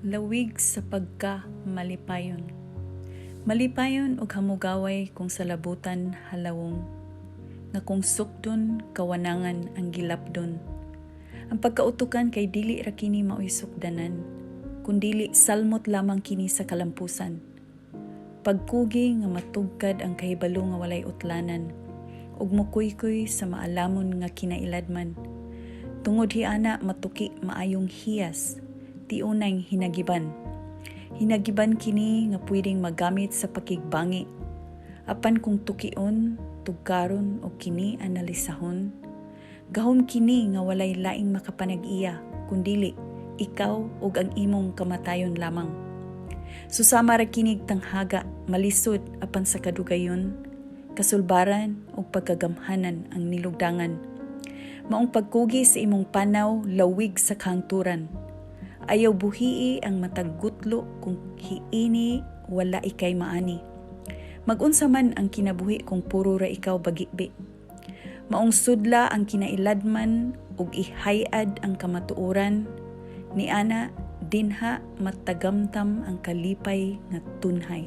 lawig sa pagka malipayon. Malipayon og hamugaway kung sa labutan halawong. Nga kung sukdon kawanangan ang gilapdon. Ang pagkautukan kay dili ra kini mao'y sukdanan, kundili salmot lamang kini sa kalampusan. Pagkugi nga matugkad ang kahibalo nga walay utlanan, ug mukuykoy sa maalamon nga kinailadman. Tungod hiana matuki maayong hiyas, tiunay hinagiban. Hinagiban kini nga pwedeng magamit sa pakigbangi. Apan kung tukion, tugkaron o kini analisahon, gahom kini nga walay laing makapanag-iya, kundili ikaw ug ang imong kamatayon lamang. Susama ra kinig tanghaga, malisod apan sa kadugayon, kasulbaran o pagkagamhanan ang nilugdangan. Maong pagkugi sa imong panaw, lawig sa kahangturan. Ayaw buhii ang matagutlo kung hiini wala ikay maani. Magunsa man ang kinabuhi kung puro ra ikaw bagibi. Maong sudla ang kinailadman ug ihayad ang kamatuoran ni ana dinha matagamtam ang kalipay nga tunhay.